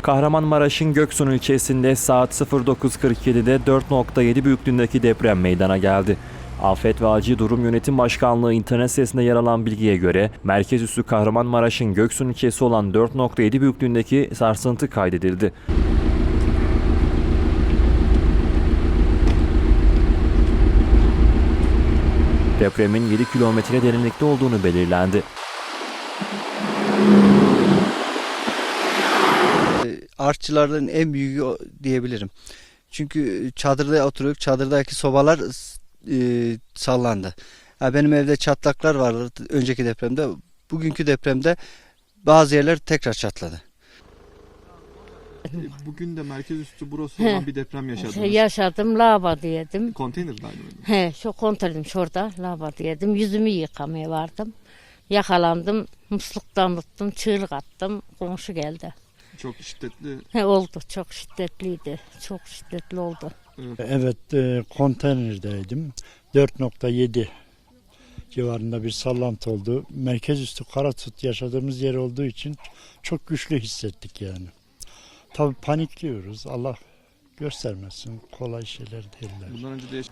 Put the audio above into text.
Kahramanmaraş'ın Göksun ilçesinde saat 09.47'de 4.7 büyüklüğündeki deprem meydana geldi. Afet ve Acil Durum Yönetim Başkanlığı internet sitesinde yer alan bilgiye göre merkez üssü Kahramanmaraş'ın Göksun ilçesi olan 4.7 büyüklüğündeki sarsıntı kaydedildi. Depremin 7 kilometre derinlikte olduğunu belirlendi. E, artçıların en büyüğü diyebilirim. Çünkü çadırda oturuyor. Çadırdaki sobalar e, sallandı. Ha, benim evde çatlaklar vardı önceki depremde. Bugünkü depremde bazı yerler tekrar çatladı. E, Bugün de merkez üstü burası olan bir deprem yaşadınız. Şey yaşadım lava diyedim. Konteynerdaydı mı? He, şu kontrolüm şurada lava diyedim. Yüzümü yıkamaya vardım. Yakalandım. Musluktan tuttum. Çığlık attım. Komşu geldi. Çok şiddetli. He, oldu. Çok şiddetliydi. Çok şiddetli oldu. Evet, e, konteynerdeydim. 4.7 civarında bir sallantı oldu. Merkez üstü Karatut yaşadığımız yer olduğu için çok güçlü hissettik yani. Tabii panikliyoruz. Allah göstermesin. Kolay şeyler değiller. Bundan önce de yaş-